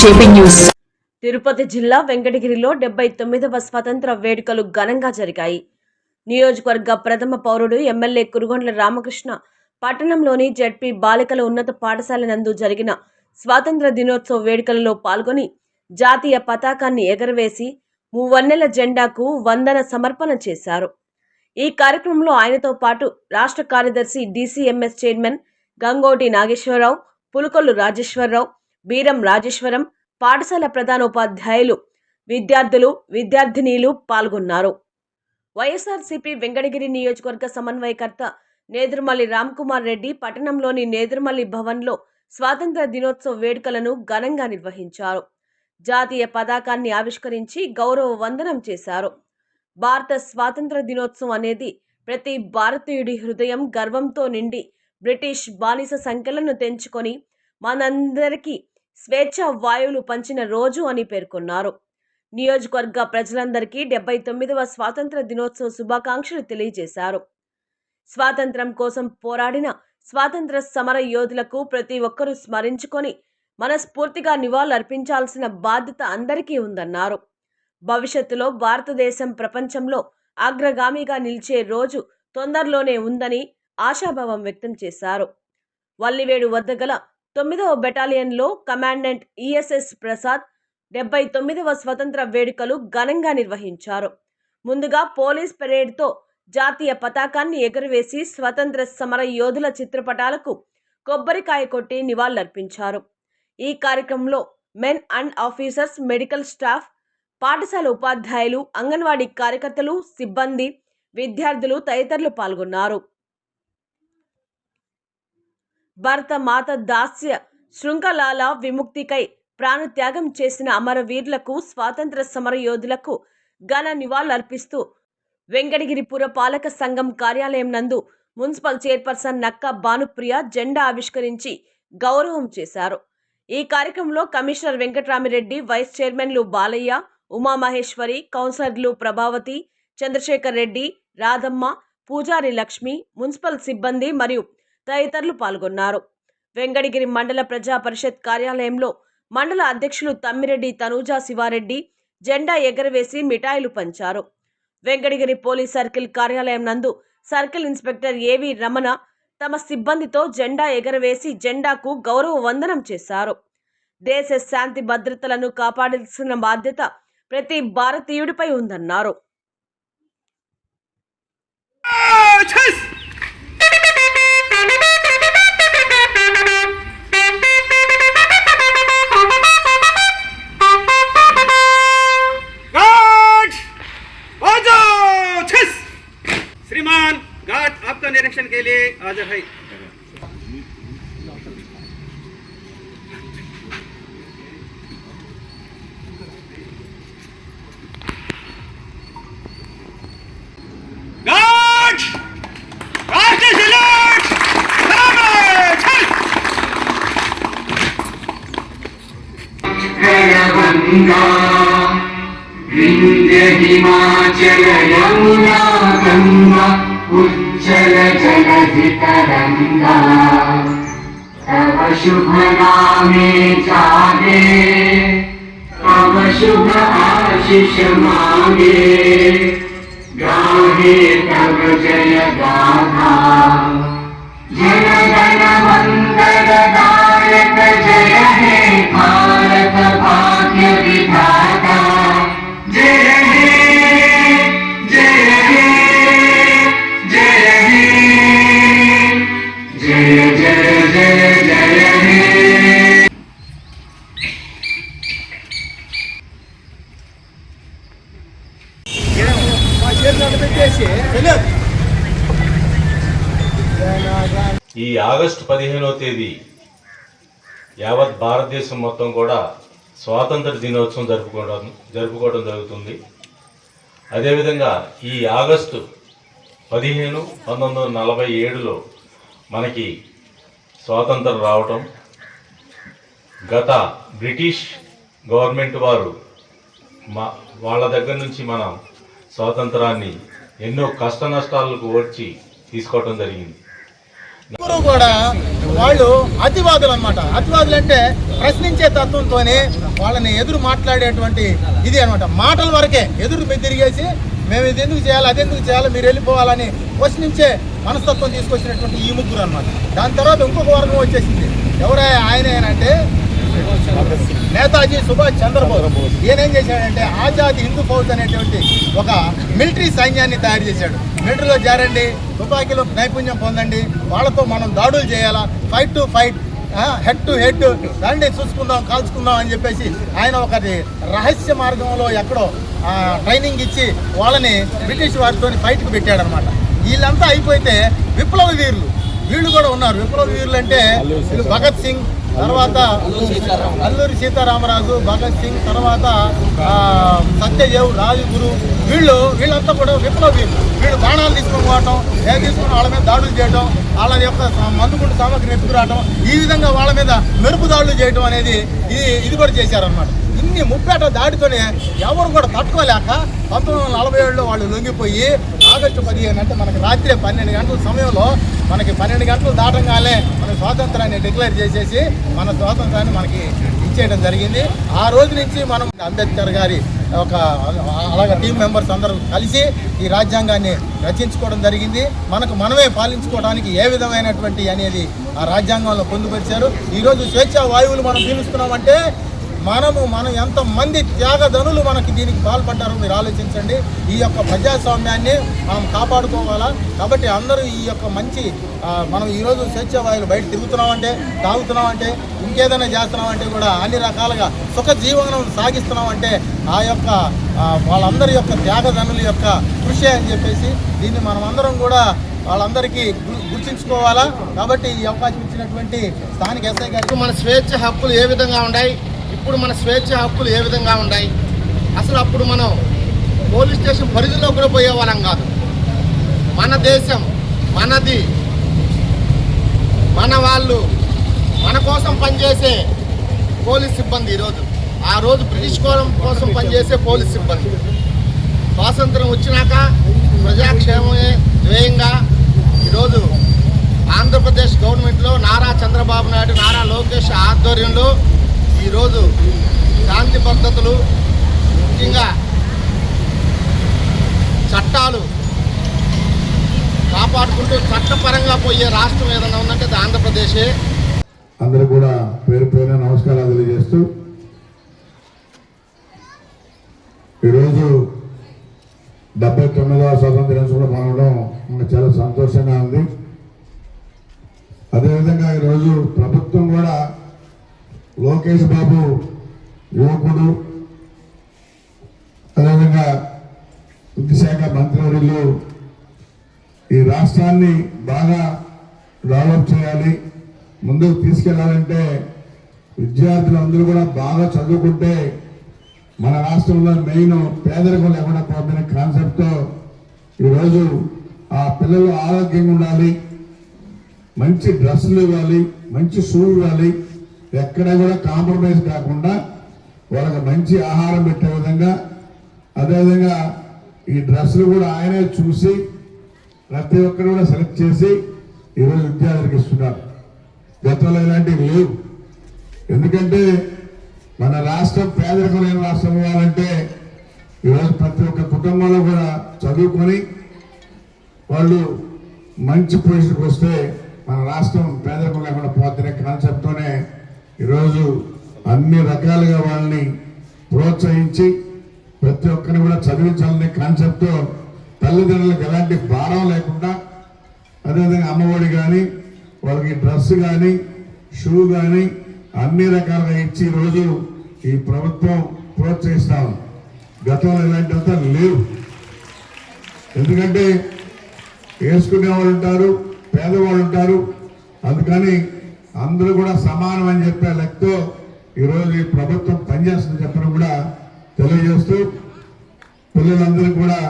JP news. Tirupati జిల్లా వెంకటగిరిలో డెబ్బై తొమ్మిదవ స్వతంత్ర వేడుకలు ఘనంగా జరిగాయి. నియోజకవర్గ ప్రథమ పౌరుడు ఎమ్మెల్యే కురుగొండ్ల రామకృష్ణ పట్టణంలోని జడ్పీ బాలికల ఉన్నత పాఠశాల నందు జరిగిన స్వాతంత్ర దినోత్సవ వేడుకలలో పాల్గొని జాతీయ పతాకాన్ని ఎగరవేసి మూవన్నెల జెండాకు వందన సమర్పణ చేశారు. ఈ కార్యక్రమంలో ఆయనతో పాటు రాష్ట్ర కార్యదర్శి డీసీఎంఎస్ చైర్మన్ గంగోటి నాగేశ్వరరావు పులుకొల్లు రాజేశ్వరరావు బీరం రాజేశ్వరం పాఠశాల ప్రధానోపాధ్యాయులు విద్యార్థులు విద్యార్థినీలు పాల్గొన్నారు. వైఎస్ఆర్సీపీ వెంకటగిరి నియోజకవర్గ సమన్వయకర్త నేదురుమల్లి రామ్కుమార్ రెడ్డి పట్టణంలోని నేదురుమల్లి భవన్లో స్వాతంత్ర దినోత్సవ వేడుకలను ఘనంగా నిర్వహించారు. జాతీయ పతాకాన్ని ఆవిష్కరించి గౌరవ వందనం చేశారు. భారత స్వాతంత్ర దినోత్సవం అనేది ప్రతి భారతీయుడి హృదయం గర్వంతో నిండి బ్రిటిష్ బానిస సంఖ్యలను తెంచుకొని మనందరికీ స్వేచ్ఛ వాయువులు పంచిన రోజు అని పేర్కొన్నారు. నియోజకవర్గ ప్రజలందరికీ డెబ్బై తొమ్మిదవ స్వాతంత్ర దినోత్సవ శుభాకాంక్షలు తెలియజేశారు. స్వాతంత్రం కోసం పోరాడిన స్వాతంత్ర సమర యోధులకు ప్రతి ఒక్కరూ స్మరించుకొని మనస్ఫూర్తిగా నివాళులర్పించాల్సిన బాధ్యత అందరికీ ఉందన్నారు. భవిష్యత్తులో భారతదేశం ప్రపంచంలో అగ్రగామిగా నిలిచే రోజు తొందరలోనే ఉందని ఆశాభావం వ్యక్తం చేశారు. వల్లివేడు వద్ద గల తొమ్మిదవ బెటాలియన్లో కమాండెంట్ ఈఎస్ఎస్ ప్రసాద్ డెబ్బై తొమ్మిదవ స్వతంత్ర వేడుకలు ఘనంగా నిర్వహించారు. ముందుగా పోలీస్ పెరేడ్తో జాతీయ పతాకాన్ని ఎగురవేసి స్వతంత్ర సమర యోధుల చిత్రపటాలకు కొబ్బరికాయ కొట్టి నివాళులర్పించారు. ఈ కార్యక్రమంలో men and officers medical staff పాఠశాల ఉపాధ్యాయులు అంగన్వాడీ కార్యకర్తలు సిబ్బంది విద్యార్థులు తదితరులు పాల్గొన్నారు. భరత మాత దాస్య శృంఖలాల విముక్తికై ప్రాణత్యాగం చేసిన అమరవీరులకు స్వాతంత్ర సమర యోధులకు ఘన నివాళులర్పిస్తూ వెంకటగిరి పురపాలక సంఘం కార్యాలయం నందు మున్సిపల్ చైర్పర్సన్ నక్క భానుప్రియ జెండా ఆవిష్కరించి గౌరవం చేశారు. ఈ కార్యక్రమంలో కమిషనర్ వెంకటరామిరెడ్డి వైస్ చైర్మన్లు బాలయ్య ఉమామహేశ్వరి కౌన్సిలర్లు ప్రభావతి చంద్రశేఖర్ రెడ్డి రాధమ్మ పూజారి లక్ష్మి మున్సిపల్ సిబ్బంది మరియు తదితరులు పాల్గొన్నారు. వెంకటగిరి మండల ప్రజా పరిషత్ కార్యాలయంలో మండల అధ్యక్షులు తమ్మిరెడ్డి తనూజా శివారెడ్డి జెండా ఎగరవేసి మిఠాయిలు పంచారు. వెంకటగిరి పోలీస్ సర్కిల్ కార్యాలయం నందు సర్కిల్ ఇన్స్పెక్టర్ ఏవి రమణ తమ సిబ్బందితో జెండా ఎగరవేసి జెండాకు గౌరవ వందనం చేశారు. దేశ శాంతి భద్రతలను కాపాడాల్సిన బాధ్యత ప్రతి భారతీయుడిపై ఉందన్నారు. गंगा विन्द्य हिमाचल यमुना गङ्गा जल जल तरंगा तब शुभ नामे जागे। तब शुभ आशीष मांगे। गाहे तब जय गा ఈ ఆగస్టు పదిహేనవ తేదీ యావత్ భారతదేశం మొత్తం కూడా స్వాతంత్ర దినోత్సవం జరుపుకోవడం జరుపుకోవడం జరుగుతుంది. అదేవిధంగా ఈ ఆగస్టు పదిహేను పంతొమ్మిది వందల నలభై ఏడులో మనకి స్వాతంత్రం రావటం. గత బ్రిటిష్ గవర్నమెంట్ వారు మా వాళ్ళ దగ్గర నుంచి మనం స్వాతంత్రాన్ని ఎన్నో కష్ట నష్టాలకు ఓడ్చి తీసుకోవటం జరిగింది. ఇప్పుడు కూడా వాళ్ళు అతివాదులు అనమాట అతివాదులు అంటే ప్రశ్నించే తత్వంతోనే వాళ్ళని ఎదురు మాట్లాడేటువంటి ఇది అనమాట మాటల వరకే ఎదురు తిరిగేసి మేము ఇది ఎందుకు చేయాలి అది ఎందుకు చేయాలి మీరు వెళ్ళిపోవాలని ప్రశ్నించే మనస్తత్వం తీసుకొచ్చినటువంటి ఈ ముగ్గురు అనమాట దాని తర్వాత ఇంకొక వర్గం వచ్చేసింది. ఎవరే ఆయన అంటే నేతాజీ సుభాష్ చంద్రబోస్ ఈయన చేశాడంటే ఆజాద్ హిందూ ఫౌజ్ అనేటువంటి ఒక మిలిటరీ సైన్యాన్ని తయారు చేశాడు. మిలిటరీలో చేరండి తుపాకీలో నైపుణ్యం పొందండి వాళ్ళతో మనం దాడులు చేయాలా fight to fight head to head రండి చూసుకుందాం కాల్చుకుందాం అని చెప్పేసి ఆయన ఒకటి రహస్య మార్గంలో ఎక్కడో ట్రైనింగ్ ఇచ్చి వాళ్ళని బ్రిటిష్ వారితో ఫైట్కి పెట్టాడనమాట. వీళ్ళంతా అయిపోతే విప్లవ వీరులు. వీళ్ళు కూడా ఉన్నారు. విప్లవ వీరులు అంటే భగత్ సింగ్ తర్వాత అల్లూరి సీతారామరాజు భగత్ సింగ్ తర్వాత ఆ, సత్యదేవ్ రాజగురు వీళ్ళు వీళ్ళంతా కూడా విప్లవీ. వీళ్ళు బాణాలు తీసుకొని పోవటం ఏ తీసుకొని వాళ్ళ మీద దాడులు చేయడం వాళ్ళ యొక్క మందుకుంటు మందుగుండు సామగ్రిని ఎత్తుకురావటం ఈ విధంగా వాళ్ళ మీద మెరుపు దాడులు చేయడం అనేది ఇది ఇది కూడా చేశారనమాట అన్ని ముప్పేట దాడితోనే ఎవరు కూడా తట్టుకోలేక పంతొమ్మిది వందల నలభై ఏడులో వాళ్ళు లొంగిపోయి ఆగస్టు పదిహేను అంటే మనకి రాత్రి పన్నెండు గంటల సమయంలో మనకి పన్నెండు గంటలు దాటంగానే మన స్వాతంత్రాన్ని డిక్లేర్ చేసేసి మన స్వాతంత్రాన్ని మనకి ఇచ్చేయడం జరిగింది. ఆ రోజు నుంచి మనం అంబేద్కర్ గారి ఒక అలాగే టీం మెంబర్స్ అందరూ కలిసి ఈ రాజ్యాంగాన్ని రచించుకోవడం జరిగింది. మనకు మనమే పాలించుకోవడానికి ఏ విధమైనటువంటి అనేది ఆ రాజ్యాంగంలో పొందుపరిచారు. ఈరోజు స్వేచ్ఛ వాయువులు మనం పీలుస్తున్నామంటే మనము మనం ఎంతమంది త్యాగధనులు మనకి దీనికి పాల్పడ్డారో మీరు ఆలోచించండి. ఈ యొక్క ప్రజాస్వామ్యాన్ని మనం కాపాడుకోవాలా? కాబట్టి అందరూ ఈ యొక్క మంచి మనం ఈరోజు స్వేచ్ఛావాయులు బయట తిరుగుతున్నామంటే తాగుతున్నామంటే ఇంకేదైనా చేస్తున్నామంటే కూడా అన్ని రకాలుగా సుఖ జీవనం సాగిస్తున్నామంటే ఆ యొక్క వాళ్ళందరి యొక్క త్యాగధనుల యొక్క కృషి అని చెప్పేసి దీన్ని మనం అందరం కూడా వాళ్ళందరికీ గు- గుర్తుంచుకోవాలా? కాబట్టి ఈ అవకాశం ఇచ్చినటువంటి స్థానిక ఎస్ఐ గారికి మన స్వేచ్ఛ హక్కులు ఏ విధంగా ఉన్నాయి ఇప్పుడు మన స్వేచ్ఛ హక్కులు ఏ విధంగా ఉన్నాయి? అసలు అప్పుడు మనం పోలీస్ స్టేషన్ పరిధిలో కూడా పోయే వాళ్ళం కాదు. మన దేశం మనది మన వాళ్ళు మన కోసం పనిచేసే పోలీస్ సిబ్బంది ఈరోజు. ఆ రోజు బ్రిటిష్ కోరం కోసం పనిచేసే పోలీస్ సిబ్బంది. స్వాతంత్రం వచ్చినాక ప్రజాక్షేమమే ధ్యేయంగా ఈరోజు ఆంధ్రప్రదేశ్ గవర్నమెంట్లో నారా చంద్రబాబు నాయుడు నారా లోకేష్ ఆధ్వర్యంలో ఈరోజు శాంతి పద్ధతులు ముఖ్యంగా చట్టాలు కాపాడుకుంటూ చట్టపరంగా పోయే రాష్ట్రం ఏదైనా ఉందంటే అది ఆంధ్రప్రదేశే. అందరూ కూడా పేరు పేరు నమస్కారాలు తెలియజేస్తూ ఈరోజు డెబ్బై తొమ్మిదవ స్వాతంత్ర దినోత్సవంలో పాల్గొనడం మనకు చాలా సంతోషంగా ఉంది. అదేవిధంగా ఈరోజు ప్రభుత్వం కూడా లోకేష్ బాబు యువకుడు. అదేవిధంగా విద్యాశాఖ మంత్రివర్యులు ఈ రాష్ట్రాన్ని బాగా డెవలప్ చేయాలి. ముందుకు తీసుకెళ్ళాలంటే విద్యార్థులందరూ కూడా బాగా చదువుకుంటే మన రాష్ట్రంలో మెయిన్ పేదరికం లేకుండా పోతున్న కాన్సెప్ట్తో ఈరోజు ఆ పిల్లలు ఆరోగ్యంగా ఉండాలి. మంచి డ్రెస్సులు ఇవ్వాలి మంచి షూ ఇవ్వాలి. ఎక్కడ కూడా కాంప్రమైజ్ కాకుండా వాళ్ళకి మంచి ఆహారం పెట్టే విధంగా అదేవిధంగా ఈ డ్రెస్సులు కూడా ఆయనే చూసి ప్రతి ఒక్కరు కూడా సెలెక్ట్ చేసి ఈరోజు విద్యార్థులకు ఇస్తున్నారు. గతంలో ఇలాంటివి లేవు. ఎందుకంటే మన రాష్ట్రం పేదరికమైన రాష్ట్రం అవ్వాలంటే ఈరోజు ప్రతి ఒక్క కుటుంబంలో కూడా చదువుకొని వాళ్ళు మంచి పొజిషన్కి వస్తే మన రాష్ట్రం పేదరికం లేకుండా పోతున్న కాన్సెప్ట్తోనే ఈరోజు అన్ని రకాలుగా వాళ్ళని ప్రోత్సహించి ప్రతి ఒక్కరిని కూడా చదివించాలనే కాన్సెప్ట్తో తల్లిదండ్రులకు ఎలాంటి భారం లేకుండా అదేవిధంగా అమ్మఒడి కానీ వాళ్ళకి డ్రెస్ కానీ షూ కానీ అన్ని రకాలుగా ఇచ్చి ఈరోజు ఈ ప్రభుత్వం ప్రోత్సహిస్తాం గతంలో ఇలాంటివంతా లేవు. ఎందుకంటే వేసుకునే వాళ్ళు ఉంటారు పేదవాళ్ళు ఉంటారు. అందుకని అందరూ కూడా సమానం అని చెప్పే లెక్కతో ఈరోజు ఈ ప్రభుత్వం పనిచేస్తుంది చెప్పడం కూడా తెలియజేస్తూ పిల్లలందరూ కూడా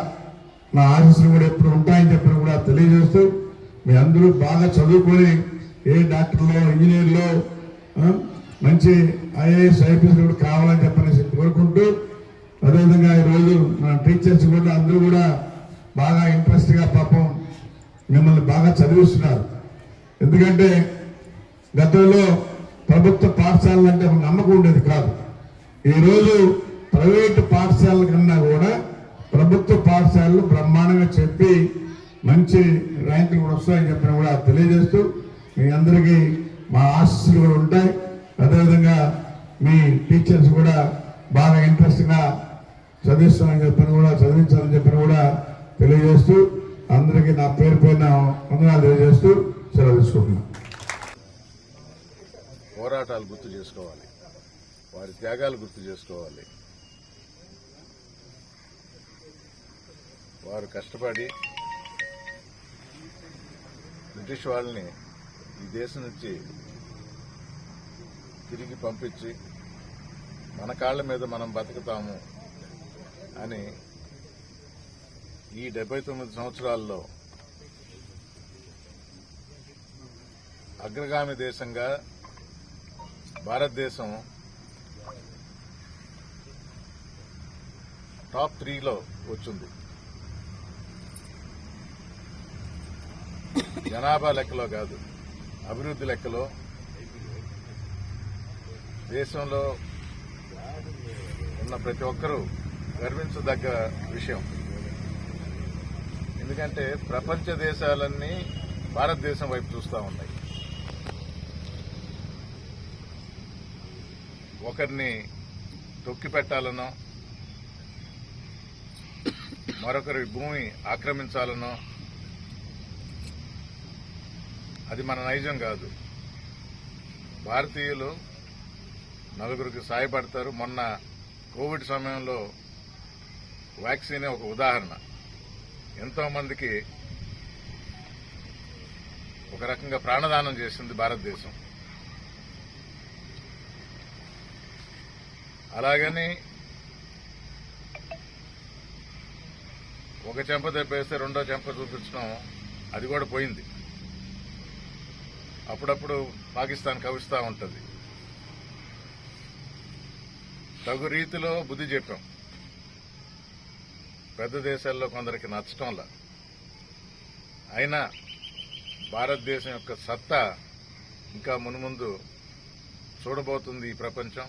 నా ఆశీస్సులు కూడా ఎప్పుడు ఉంటాయని చెప్పడం కూడా తెలియజేస్తూ మీ అందరూ బాగా చదువుకొని ఏ డాక్టర్లో ఇంజనీర్లో మంచి ఐఏఎస్ ఐపీఎస్ కూడా కావాలని చెప్పనేసి కోరుకుంటూ అదేవిధంగా ఈరోజు మన టీచర్స్ కూడా అందరూ కూడా బాగా ఇంట్రెస్ట్గా పాపం మిమ్మల్ని బాగా చదివిస్తున్నారు. ఎందుకంటే గతంలో ప్రభుత్వ పాఠశాలలు అంటే ఒక నమ్మకం ఉండేది కాదు. ఈరోజు ప్రైవేటు పాఠశాలల కన్నా కూడా ప్రభుత్వ పాఠశాలలు బ్రహ్మాండంగా చెప్పి మంచి ర్యాంకులు కూడా వస్తాయని చెప్పిన కూడా తెలియజేస్తూ మీ అందరికీ మా ఆశీస్సులు కూడా ఉంటాయి. అదేవిధంగా మీ టీచర్స్ కూడా బాగా ఇంట్రెస్ట్గా చదివిస్తామని చెప్పిన కూడా చదివించాలని చెప్పిన కూడా తెలియజేస్తూ అందరికీ నా పేరు పైన వందనాలు తెలియజేస్తూ సెలవు తీసుకుంటున్నాను. పోరాటాలు గుర్తు చేసుకోవాలి. వారి త్యాగాలు గుర్తు చేసుకోవాలి. వారు కష్టపడి బ్రిటిష్ వాళ్ళని ఈ దేశం నుంచి తిరిగి పంపించి మన కాళ్ళ మీద మనం బతుకుతాము అని ఈ డెబ్బై తొమ్మిది సంవత్సరాల్లో అగ్రగామి దేశంగా భారతదేశం టాప్ త్రీలో వచ్చింది. జనాభా లెక్కలో కాదు అభివృద్ధి లెక్కలో దేశంలో ఉన్న ప్రతి ఒక్కరూ గర్వించదగ్గ విషయం. ఎందుకంటే ప్రపంచ దేశాలన్నీ భారతదేశం వైపు చూస్తూ ఉన్నాయి. ఒకరిని తొక్కి పెట్టాలనో మరొకరి భూమి ఆక్రమించాలనో అది మన నైజం కాదు. భారతీయులు నలుగురికి సాయపడతారు. మొన్న కోవిడ్ సమయంలో వ్యాక్సిన్ ఒక ఉదాహరణ. ఎంతోమందికి ఒక రకంగా ప్రాణదానం చేసింది భారతదేశం. అలాగని ఒక చెంప తెప్పేస్తే రెండో చెంప చూపించడం అది కూడా పోయింది. అప్పుడప్పుడు పాకిస్తాన్ కవిస్తూ ఉంటుంది. తగు రీతిలో బుద్ధి చెప్పాం. పెద్ద దేశాల్లో కొందరికి నచ్చటంలా అయినా భారతదేశం యొక్క సత్తా ఇంకా మునుముందు చూడబోతుంది ఈ ప్రపంచం.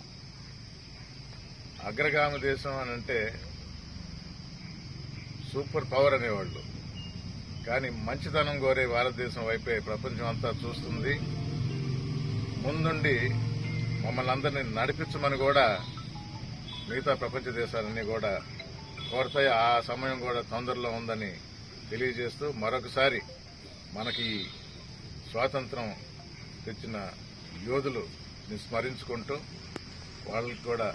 అగ్రగామి దేశం అని అంటే సూపర్ పవర్ అనేవాళ్ళు. కానీ మంచితనం కోరే భారతదేశం వైపే ప్రపంచం అంతా చూస్తుంది. ముందుండి మమ్మల్ని అందరినీ నడిపించమని కూడా మిగతా ప్రపంచ దేశాలన్నీ కూడా కోరతాయి. ఆ సమయం కూడా తొందరలో ఉందని తెలియజేస్తూ మరొకసారి మనకి ఈ స్వాతంత్రం తెచ్చిన యోధులు స్మరించుకుంటూ వాళ్ళకి కూడా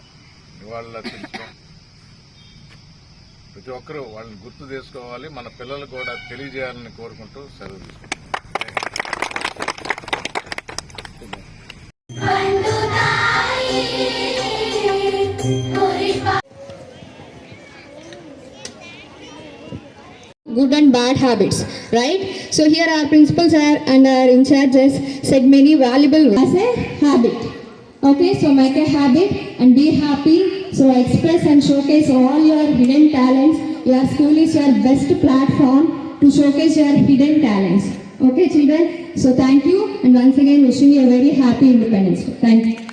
నివాళులు అర్పించడం ప్రతి ఒక్కరూ వాళ్ళని గుర్తు చేసుకోవాలి మన పిల్లలు కూడా తెలియజేయాలని కోరుకుంటూ సెలవు తీసుకుంటాం good and bad habits right so here our principals are and our in charges said many valuable as a habit okay so make a habit and be happy. So express and showcase all your hidden talents. Your school is your best platform to showcase your hidden talents. Okay children? So thank you and once again wishing you a very happy independence. Day. thank you